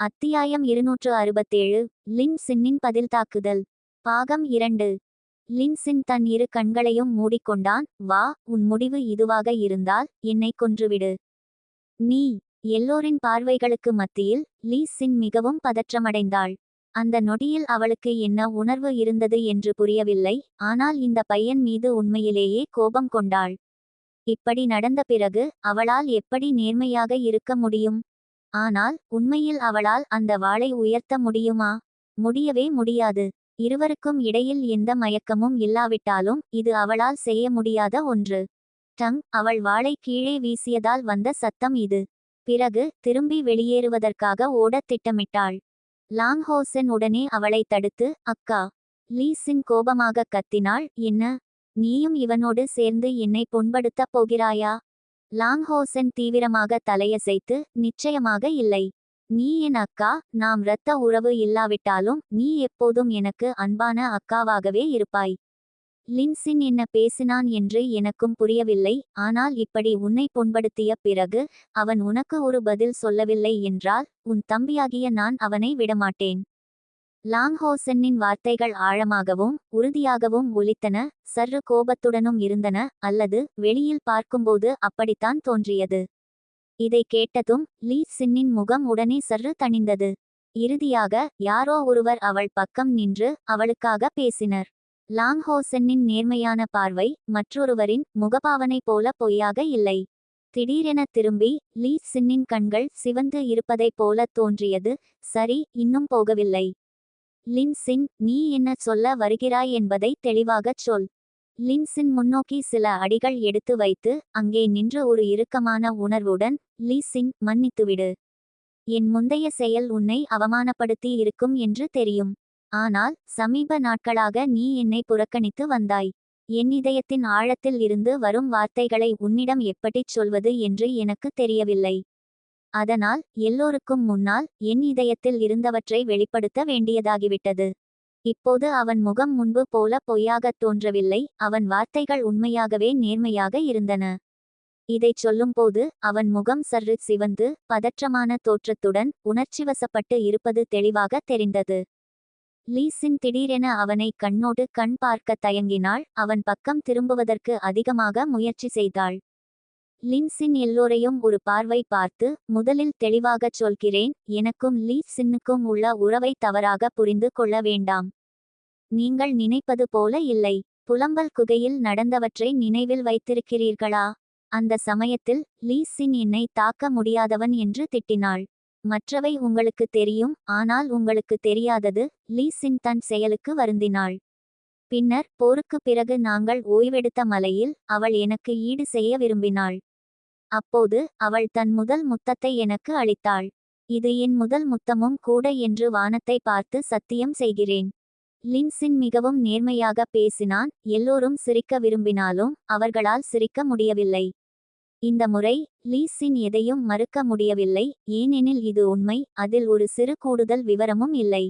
அத்தியாயம் இருநூற்று அறுபத்தேழு. லின் சின்னின் பதில் தாக்குதல் பாகம் இரண்டு. லின் சின் தன் இரு கண்களையும் மூடிக்கொண்டான். வா உன் முடிவு இதுவாக இருந்தால் என்னை கொன்றுவிடு. நீ எல்லோரின் பார்வைகளுக்கு மத்தியில் லீ சின் மிகவும் பதற்றமடைந்தாள். அந்த நொடியில் அவளுக்கு என்ன உணர்வு இருந்தது என்று புரியவில்லை. ஆனால் இந்த பையன் மீது உண்மையிலேயே கோபம் கொண்டாள். இப்படி நடந்த பிறகு அவளால் எப்படி நேர்மையாக இருக்க முடியும்? ஆனால் உண்மையில் அவளால் அந்த வாளை உயர்த்த முடியுமா? முடியவே முடியாது. இருவருக்கும் இடையில் எந்த மயக்கமும் இல்லாவிட்டாலும் இது அவளால் செய்ய முடியாத ஒன்று. டங் அவள் வாளை கீழே வீசியதால் வந்த சத்தம் இது. பிறகு திரும்பி வெளியேறுவதற்காக ஓடத் திட்டமிட்டாள். லாங்ஹோசன் உடனே அவளை தடுத்து அக்கா லீசின் கோபமாக கத்தினாள். என்ன? நீயும் இவனோடு சேர்ந்து என்னை புண்படுத்தப் போகிறாயா? லாங்ஹோசன் தீவிரமாக தலையசைத்து நிச்சயமாக இல்லை. நீ என் அக்கா நாம் இரத்த உறவு இல்லாவிட்டாலும் நீ எப்போதும் எனக்கு அன்பான அக்காவாகவே இருப்பாய். லின்சின் என்ன பேசினான் என்று எனக்கும் புரியவில்லை ஆனால் இப்படி உன்னை புண்படுத்திய பிறகு அவன் உனக்கு ஒரு பதில் சொல்லவில்லை என்றால் உன் தம்பியாகிய நான் அவனை விடமாட்டேன். லாங்ஹோசென்னின் வார்த்தைகள் ஆழமாகவும் உறுதியாகவும் ஒலித்தன சற்று கோபத்துடனும் இருந்தன அல்லது வெளியில் பார்க்கும்போது அப்படித்தான் தோன்றியது. இதை கேட்டதும் லீ சின்னின் முகம் உடனே சற்று தணிந்தது. இறுதியாக யாரோ ஒருவர் அவள் பக்கம் நின்று அவளுக்காக பேசினர். லாங்ஹோசென்னின் நேர்மையான பார்வை மற்றொருவரின் முகபாவனை போல பொய்யாக இல்லை. திடீரென திரும்பி லீ சின்னின் கண்கள் சிவந்து இருப்பதைப் போல தோன்றியது சரி இன்னும் போகவில்லை. லின்சின் நீ என்ன சொல்ல வருகிறாய் என்பதை தெளிவாகச் சொல். லின்சின் முன்னோக்கி சில அடிகள் எடுத்து வைத்து அங்கே நின்ற ஒரு இறுக்கமான உணர்வுடன் லீசின் மன்னித்துவிடு. என் முந்தைய செயல் உன்னை அவமானப்படுத்தி இருக்கும் என்று தெரியும். ஆனால் சமீப நாட்களாக நீ என்னை புறக்கணித்து வந்தாய். என் இதயத்தின் ஆழத்தில் இருந்து வரும் வார்த்தைகளை உன்னிடம் எப்படிச் சொல்வது என்று எனக்கு தெரியவில்லை. அதனால் எல்லோருக்கும் முன்னால் என் இதயத்தில் இருந்தவற்றை வெளிப்படுத்த வேண்டியதாகிவிட்டது. இப்போது அவன் முகம் முன்பு போல பொய்யாகத் தோன்றவில்லை அவன் வார்த்தைகள் உண்மையாகவே நேர்மையாக இருந்தன. இதைச் சொல்லும்போது அவன் முகம் சற்று சிவந்து பதற்றமான தோற்றத்துடன் உணர்ச்சிவசப்பட்டு இருப்பது தெளிவாக தெரிந்தது. லீசின் திடீரென அவனை கண்ணோடு கண் பார்க்க தயங்கினாள் அவன் பக்கம் திரும்புவதற்கு அதிகமாக முயற்சி செய்தாள். லின்சின் எல்லோரையும் ஒரு பார்வை பார்த்து முதலில் தெளிவாகச் சொல்கிறேன் எனக்கும் லீ சின்னுக்கும் உள்ள உறவை தவறாக புரிந்து கொள்ள வேண்டாம். நீங்கள் நினைப்பது போல இல்லை. புலம்பல் குகையில் நடந்தவற்றை நினைவில் வைத்திருக்கிறீர்களா? அந்த சமயத்தில் லீ சின் என்னை தாக்க முடியாதவன் என்று திட்டினாள். மற்றவை உங்களுக்கு தெரியும் ஆனால் உங்களுக்கு தெரியாதது லீ சின் தன் செயலுக்கு வருந்தினாள். பின்னர் போருக்கு பிறகு நாங்கள் ஓய்வெடுத்த மலையில் அவள் எனக்கு ஈடு செய்ய விரும்பினாள். அப்போது அவள் தன் முதல் முத்தத்தை எனக்கு அளித்தாள். இது என் முதல் முத்தமும் கூட என்று வானத்தை பார்த்து சத்தியம் செய்கிறேன். லின்சின் மிகவும் நேர்மையாக பேசினான். எல்லோரும் சிரிக்க விரும்பினாலும் அவர்களால் சிரிக்க முடியவில்லை. இந்த முறை லீஸின் எதையும் மறுக்க முடியவில்லை. ஏனெனில் இது உண்மை. அதில் ஒரு சிறு கூடுதல் விவரமும் இல்லை.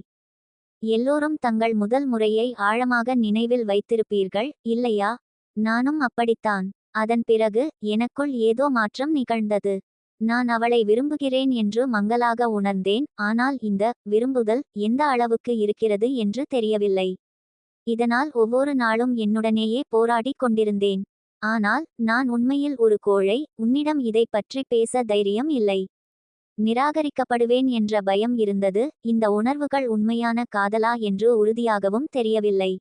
எல்லோரும் தங்கள் முதல் முறையை ஆழமாக நினைவில் வைத்திருப்பீர்கள். இல்லையா? நானும் அப்படித்தான். அதன் பிறகு எனக்குள் ஏதோ மாற்றம் நிகழ்ந்தது. நான் அவளை விரும்புகிறேன் என்று மங்கலாக உணர்ந்தேன் ஆனால் இந்த விரும்புதல் எந்த அளவுக்கு இருக்கிறது என்று தெரியவில்லை. இதனால் ஒவ்வொரு நாளும் என்னுடனேயே போராடி கொண்டிருந்தேன். ஆனால் நான் உண்மையில் ஒரு கோழை உன்னிடம் இதை பற்றி பேச தைரியம் இல்லை. நிராகரிக்கப்படுவேன் என்ற பயம் இருந்தது இந்த உணர்வுகள் உண்மையான காதலா என்று உறுதியாகவும் தெரியவில்லை.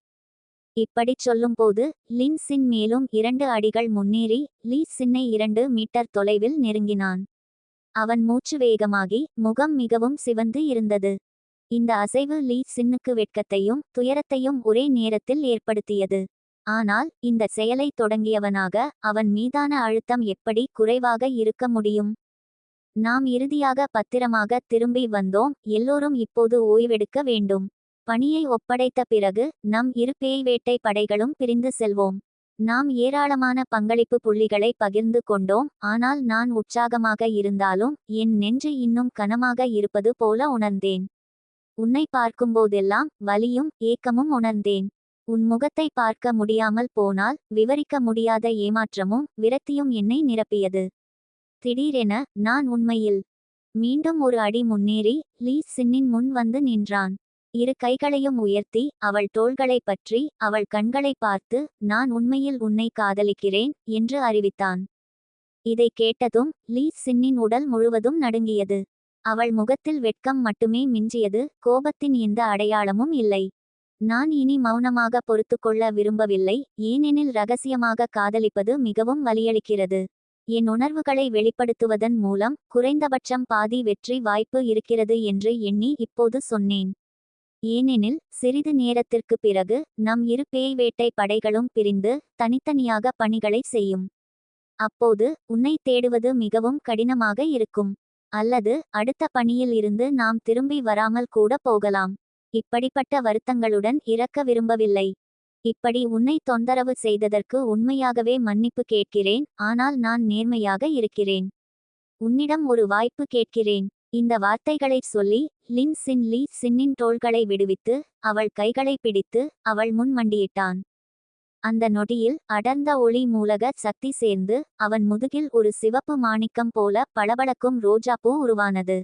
இப்படிச் சொல்லும்போது லின் சின் மேலும் இரண்டு அடிகள் முன்னேறி லீ சின்னை இரண்டு மீட்டர் தொலைவில் நெருங்கினான். அவன் மூச்சு வேகமாகி முகம் மிகவும் சிவந்து இருந்தது. இந்த அசைவு லீ சின்னுக்கு வெட்கத்தையும் துயரத்தையும் ஒரே நேரத்தில் ஏற்படுத்தியது. ஆனால் இந்த செயலை தொடங்கியவனாக அவன் மீதான அழுத்தம் எப்படி குறைவாக இருக்க முடியும்? நாம் இறுதியாக பத்திரமாக திரும்பி வந்தோம் எல்லோரும் இப்போது ஓய்வெடுக்க வேண்டும். பணியை ஒப்படைத்த பிறகு நம் இரு பேய் வேட்டை படைகளும் பிரிந்து செல்வோம். நாம் ஏராளமான பங்களிப்பு புள்ளிகளை பகிர்ந்து கொண்டோம் ஆனால் நான் உற்சாகமாக இருந்தாலும் என் நெஞ்சு இன்னும் கனமாக இருப்பது போல உணர்ந்தேன். உன்னை பார்க்கும்போதெல்லாம் வலியும் ஏக்கமும் உணர்ந்தேன். உன் முகத்தை பார்க்க முடியாமல் போனால் விவரிக்க முடியாத ஏமாற்றமும் விரக்தியும் என்னை நிரப்பியது. திடீரென நான் உண்மையில் மீண்டும் ஒரு அடி முன்னேறி லீ சின்னின் முன் வந்து நின்றான். இரு கைகளையும் உயர்த்தி அவள் தோள்களை பற்றி அவள் கண்களை பார்த்து நான் உண்மையில் உன்னை காதலிக்கிறேன் என்று அறிவித்தான். இதை கேட்டதும் லீ சின்னின் உடல் முழுவதும் நடுங்கியது. அவள் முகத்தில் வெட்கம் மட்டுமே மிஞ்சியது கோபத்தின் எந்த அடையாளமும் இல்லை. நான் இனி மௌனமாக பொறுத்துக்கொள்ள விரும்பவில்லை ஏனெனில் ரகசியமாக காதலிப்பது மிகவும் வலியளிக்கிறது. என் உணர்வுகளை வெளிப்படுத்துவதன் மூலம் குறைந்தபட்சம் பாதி வெற்றி வாய்ப்பு இருக்கிறது என்று எண்ணி இப்போது சொன்னேன். ஏனெனில் சிறிது நேரத்திற்கு பிறகு நம் இரு பேய் வேட்டை படைகளும் பிரிந்து தனித்தனியாக பணிகளை செய்யும். அப்போது உன்னை தேடுவது மிகவும் கடினமாக இருக்கும். அல்லது அடுத்த பணியில் இருந்து நாம் திரும்பி வராமல் கூட போகலாம். இப்படிப்பட்ட வருத்தங்களுடன் இறக்க விரும்பவில்லை. இப்படி உன்னை தொந்தரவு செய்ததற்கு உண்மையாகவே மன்னிப்பு கேட்கிறேன். ஆனால் நான் நேர்மையாக இருக்கிறேன். உன்னிடம் ஒரு வாய்ப்பு கேட்கிறேன். இந்த வார்த்தைகளைச் சொல்லி லின் சின் லீ சின்னின் தோள்களை விடுவித்து அவள் கைகளை பிடித்து அவள் முன் மண்டியிட்டான். அந்த நொடியில் அடர்ந்த ஒளி மூலக சக்தி சேர்ந்து அவன் முதுகில் ஒரு சிவப்பு மாணிக்கம் போல பளபளக்கும் ரோஜாப்பூ உருவானது.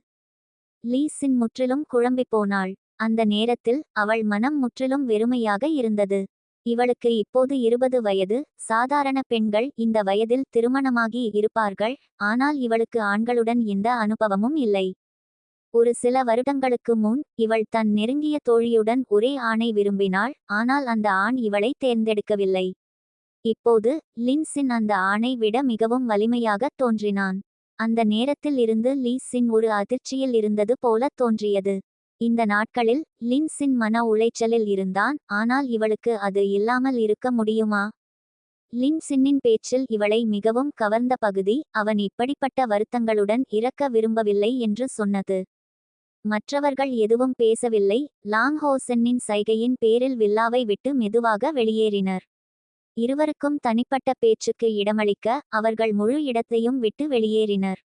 லீ சின் முற்றிலும் குழம்பிப் போனாள். அந்த நேரத்தில் அவள் மனம் முற்றிலும் வெறுமையாக இருந்தது. இவளுக்கு இப்போது இருபது வயது. சாதாரண பெண்கள் இந்த வயதில் திருமணமாகி இருப்பார்கள். ஆனால் இவளுக்கு ஆண்களுடன் எந்த அனுபவமும் இல்லை. ஒரு சில வருடங்களுக்கு முன் இவள் தன் நெருங்கிய தோழியுடன் ஒரே ஆணை விரும்பினாள். ஆனால் அந்த ஆண் இவளை தேர்ந்தெடுக்கவில்லை. இப்போது லின்சின் அந்த ஆணை விட மிகவும் வலிமையாக தோன்றினான். அந்த நேரத்தில் இருந்து லீசின் ஒரு அதிர்ச்சியில் இருந்தது போல தோன்றியது. இந்த நாட்களில் லின்சின் மன உளைச்சலில் இருந்தான். ஆனால் இவளுக்கு அது இல்லாமல் இருக்க முடியுமா? லின்சின்னின் பேச்சில் இவளை மிகவும் கவர்ந்த பகுதி அவன் இப்படிப்பட்ட வருத்தங்களுடன் இறக்க விரும்பவில்லை என்று சொன்னது. மற்றவர்கள் எதுவும் பேசவில்லை. லாங்ஹோசென்னின் சைகையின் பேரில் வில்லாவை விட்டு மெதுவாக வெளியேறினர். இருவருக்கும் தனிப்பட்ட பேச்சுக்கு இடமளிக்க அவர்கள் முழு இடத்தையும் விட்டு வெளியேறினர்.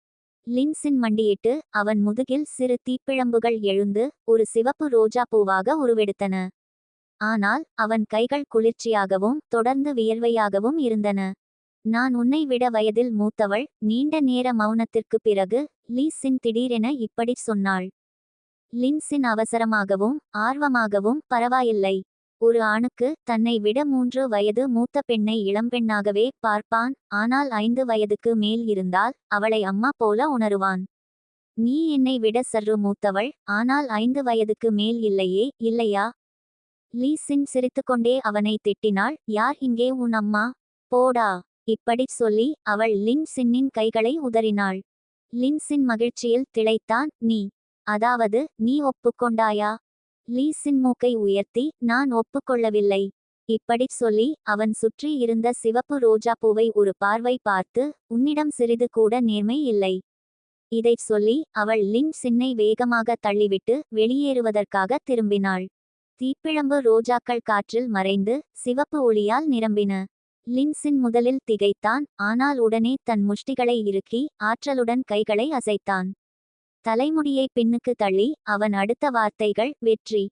லின்சின் மண்டியிட்டு அவன் முதுகில் சிறு தீப்பிழம்புகள் எழுந்து ஒரு சிவப்பு ரோஜா பூவாக உருவெடுத்தன. ஆனால் அவன் கைகள் குளிர்ச்சியாகவும் தொடர்ந்து வியர்வையாகவும் இருந்தன. நான் உன்னை விட வயதில் மூத்தவள் நீண்ட நேர மௌனத்திற்கு பிறகு லீசின் திடீரென இப்படி சொன்னாள். லின்சின் அவசரமாகவும் ஆர்வமாகவும் பரவாயில்லை. ஒரு ஆணுக்கு தன்னை விட மூன்று வயது மூத்த பெண்ணை இளம்பெண்ணாகவே பார்ப்பான். ஆனால் ஐந்து வயதுக்கு மேல் இருந்தால் அவளை அம்மா போல உணருவான். நீ என்னை விட சற்று மூத்தவள். ஆனால் ஐந்து வயதுக்கு மேல் இல்லையே இல்லையா லீ லீசின் சிரித்துக்கொண்டே அவனை திட்டினாள். யார் இங்கே உன் அம்மா? போடா இப்படிச் சொல்லி அவள் லின் சின்னின் கைகளை உதறினாள். லின்சின் மகிழ்ச்சியில் திளைத்தான். நீ. அதாவது நீ ஒப்புக்கொண்டாயா? லீ மூக்கை உயர்த்தி நான் ஒப்புக்கொள்ளவில்லை. இப்படிச் சொல்லி அவன் சுற்றி இருந்த சிவப்பு ரோஜாப்பூவை ஒரு பார்வை பார்த்து உன்னிடம் சிறிது கூட நேர்மை இல்லை. இதைச் சொல்லி அவள் லின் சின்னை வேகமாக தள்ளிவிட்டு வெளியேறுவதற்காக திரும்பினாள். தீப்பிழம்பு ரோஜாக்கள் காற்றில் மறைந்து சிவப்பு ஒளியால் நிரம்பின. லின்சின் முதலில் திகைத்தான் ஆனால் உடனே தன் முஷ்டிகளை இறுக்கி ஆற்றலுடன் கைகளை அசைத்தான். தலைமுடியை பின்னுக்கு தள்ளி அவன் அடுத்த வார்த்தைகள் வெற்றி.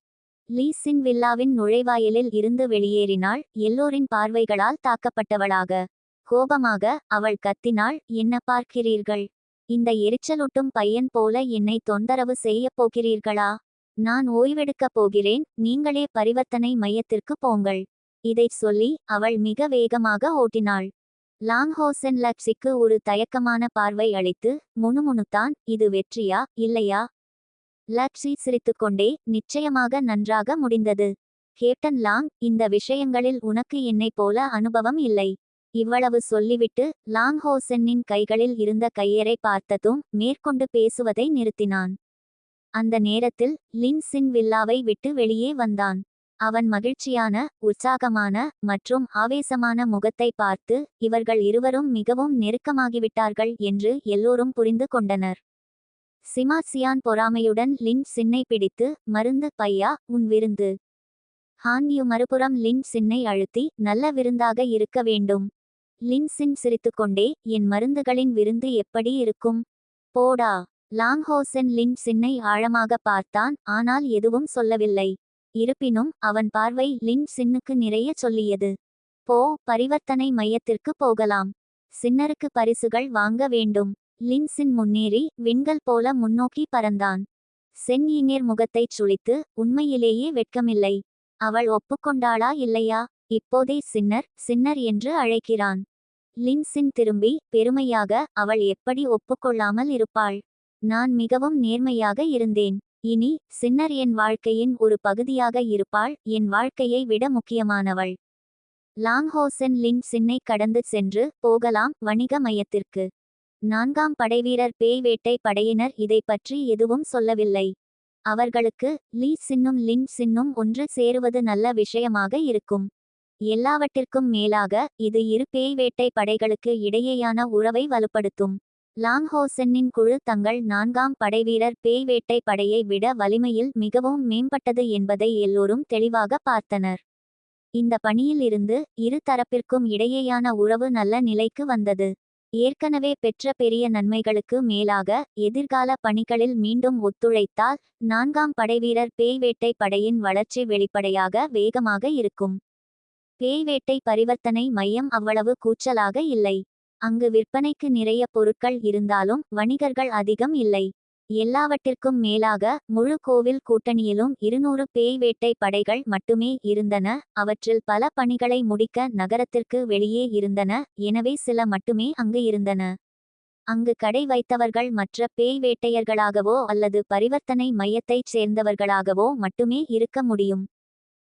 லீசின் வில்லாவின் நுழைவாயிலில் இருந்து வெளியேறினாள் எல்லோரின் பார்வைகளால் தாக்கப்பட்டவளாக. கோபமாக அவள் கத்தினாள் என்ன பார்க்கிறீர்கள்? இந்த எரிச்சலூட்டும் பையன் போல என்னை தொந்தரவு செய்யப் போகிறீர்களா? நான் ஓய்வெடுக்கப் போகிறேன் நீங்களே பரிவர்த்தனை மையத்திற்கு போங்கள். இதைச் சொல்லி அவள் மிக வேகமாக ஓட்டினாள். லாங்ஹோசன் லக்ஸிக்கு ஒரு தயக்கமான பார்வை அளித்து முணுமுணுத்தான் இது வெற்றியா இல்லையா? லக்ஸி சிரித்துக்கொண்டே நிச்சயமாக நன்றாக முடிந்தது. கேப்டன் லாங் இந்த விஷயங்களில் உனக்கு என்னைப் போல அனுபவம் இல்லை. இவ்வளவு சொல்லிவிட்டு லாங்ஹோசென்னின் கைகளில் இருந்த கையரை பார்த்ததும் மேற்கொண்டு பேசுவதை நிறுத்தினான். அந்த நேரத்தில் லின் சின் வில்லாவை விட்டு வெளியே வந்தான். அவன் மகிழ்ச்சியான உற்சாகமான மற்றும் ஆவேசமான முகத்தை பார்த்து இவர்கள் இருவரும் மிகவும் நெருக்கமாகிவிட்டார்கள் என்று எல்லோரும் புரிந்து கொண்டனர். சிமாசியான் பொறாமையுடன் லின் சின்னை பிடித்து மருந்து பையா உன் விருந்து. ஹான்யூ மறுபுறம் லின் சின்னை அழுத்தி நல்ல விருந்தாக இருக்க வேண்டும். லின் சின் சிரித்துக்கொண்டே என் மருந்துகளின் விருந்து எப்படி இருக்கும்? போடா. லாங்ஹோசென் லின் சின்னை ஆழமாக பார்த்தான் ஆனால் எதுவும் சொல்லவில்லை. இருப்பினும் அவன் பார்வை லின் சின்னுக்கு நிறைய சொல்லியது. போ பரிவர்த்தனை மையத்திற்கு போகலாம். சின்னருக்கு பரிசுகள் வாங்க வேண்டும். லின்சின் முன்னேறி விண்கள் போல முன்னோக்கி பறந்தான். சென் யிங்கேர் முகத்தைச் சுழித்து உண்மையிலேயே வெட்கமில்லை. அவள் ஒப்புக்கொண்டாளா இல்லையா? இப்போதே சின்னர் சின்னர் என்று அழைக்கிறான். லின்சின் திரும்பி பெருமையாக அவள் எப்படி ஒப்புக்கொள்ளாமல் இருப்பாள்? நான் மிகவும் நேர்மையாக இருந்தேன். இனி சின்னர் என் வாழ்க்கையின் ஒரு பகுதியாக இருப்பாள் என் வாழ்க்கையை விட முக்கியமானவள். லாங்ஹோசன் லின் சின்னை கடந்து சென்று போகலாம் வணிக மையத்திற்கு. நான்காம் படைவீரர் பேய் வேட்டை படையினர் இதை பற்றி எதுவும் சொல்லவில்லை. அவர்களுக்கு லீ சின்னும் லின் சின்னும் ஒன்று சேருவது நல்ல விஷயமாக இருக்கும். எல்லாவற்றிற்கும் மேலாக இது இரு பேய் வேட்டை படைகளுக்கு இடையேயான உறவை வலுப்படுத்தும். லாங்ஹோசென்னின் குழு தங்கள் நான்காம் படைவீரர் பேய் வேட்டை படையை விட வலிமையில் மிகவும் மேம்பட்டது என்பதை எல்லோரும் தெளிவாக பார்த்தனர். இந்த பணியில் இருந்து இரு தரப்பிற்கும் இடையேயான உறவு நல்ல நிலைக்கு வந்தது. ஏற்கனவே பெற்ற பெரிய நன்மைகளுக்கு மேலாக எதிர்கால பணிகளில் மீண்டும் ஒத்துழைத்தால் நான்காம் படைவீரர் பேய்வேட்டை படையின் வளர்ச்சி வெளிப்படையாக வேகமாக இருக்கும். பேய் வேட்டை பரிவர்த்தனை மையம் அவ்வளவு கூச்சலாக இல்லை. அங்கு விற்பனைக்கு நிறைய பொருட்கள் இருந்தாலும் வணிகர்கள் அதிகம் இல்லை. எல்லாவற்றிற்கும் மேலாக முழு கோவில் கூட்டணியிலும் இருநூறு பேய் வேட்டை படைகள் மட்டுமே இருந்தன. அவற்றில் பல பணிகளை முடிக்க நகரத்திற்கு வெளியே இருந்தன. எனவே சில மட்டுமே அங்கு இருந்தன. அங்கு கடை வைத்தவர்கள் மற்ற பேய் வேட்டையர்களாகவோ அல்லது பரிவர்த்தனை மையத்தைச் சேர்ந்தவர்களாகவோ மட்டுமே இருக்க முடியும்.